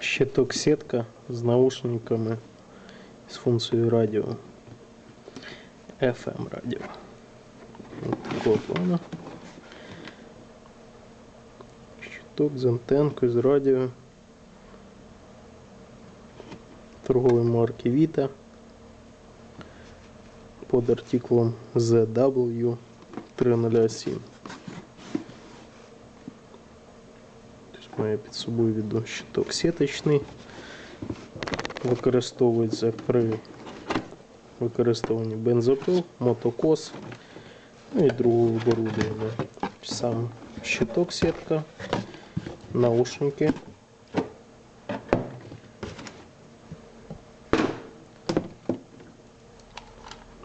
щиток сетка з наушниками з функцією радіо. FM радіо. От такого плану. Щиток з антенкою, з радіо. Торгової марки Vita. Под артиклом ZW 307. Має під собою відео щиток сеточний. Використовується при використовуванні бензопил, мотокос ну і другого оборудовання. Сам щиток сетка, наушники.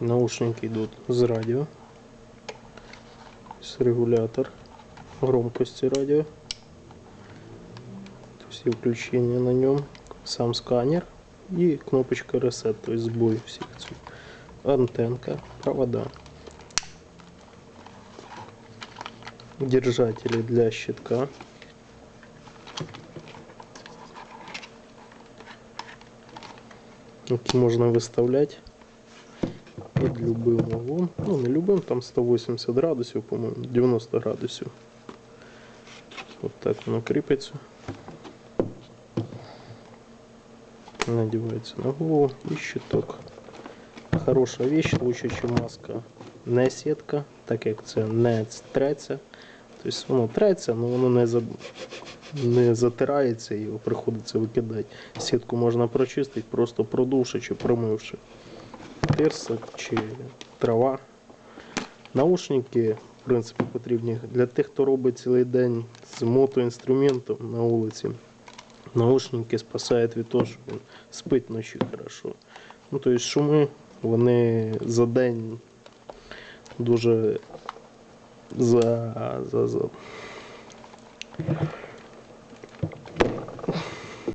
Наушники йдуть з радіо. З регулятор громкости радио. То есть и включение на нем, сам сканер и кнопочка reset, то есть сбой всех цих. Антенка, провода. Держатели для щитка. Які можна виставляти під любим углом. Ну, не любим, там 180 градусів, по-моєму, 90 градусів. От так воно кріпиться. Надівається на голову і щиток. Хороша вещь, лучше, ніж маска. Не сітка, так як це не треться. Тобто воно треться, але воно не, за... не затирається його приходиться викидати. Сітку можна прочистити, просто продувши чи промивши персик чи трава. Наушники, в принципі, потрібні для тих, хто робить цілий день з мотоінструментом на вулиці. Наушники спасають від того, що він спить ночі хорошо. Ну, тобто шуми, вони за день дуже за, за, за